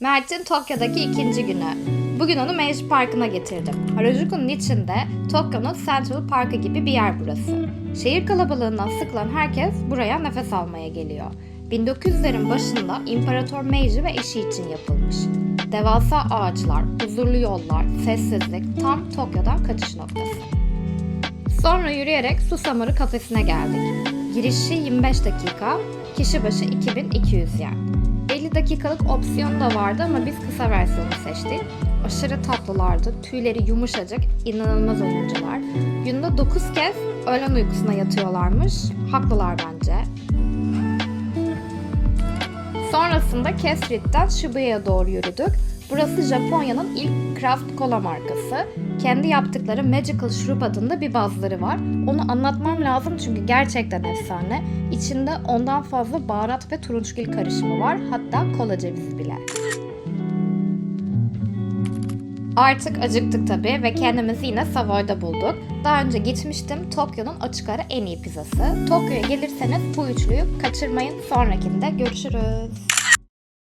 Mert'in Tokyo'daki ikinci günü. Bugün onu Meiji Parkı'na getirdim. Harajuku'nun içinde Tokyo'nun Central Parkı gibi bir yer burası. Şehir kalabalığından sıkılan herkes buraya nefes almaya geliyor. 1900'lerin başında İmparator Meiji ve eşi için yapılmış. Devasa ağaçlar, huzurlu yollar, sessizlik tam Tokyo'dan kaçış noktası. Sonra yürüyerek Susamuru kafesine geldik. Girişi 25 dakika, kişi başı 2200 yen. 50 dakikalık opsiyon da vardı ama biz kısa versiyonu seçtik. Aşırı tatlılardı, tüyleri yumuşacık, inanılmaz oyuncular. Günde 9 kez öğlen uykusuna yatıyorlarmış. Haklılar bence. Sonrasında K Street'ten Shibuya'ya doğru yürüdük. Burası Japonya'nın ilk craft kola markası. Kendi yaptıkları Magical Shroop adında bir bazları var. Onu anlatmam lazım çünkü gerçekten efsane. İçinde ondan fazla baharat ve turunçgil karışımı var. Hatta kola cevizi bile. Artık acıktık tabii ve kendimizi yine Savoy'da bulduk. Daha önce gitmiştim Tokyo'nun açık ara en iyi pizzası. Tokyo'ya gelirseniz bu üçlüyü kaçırmayın. Sonrakinde görüşürüz.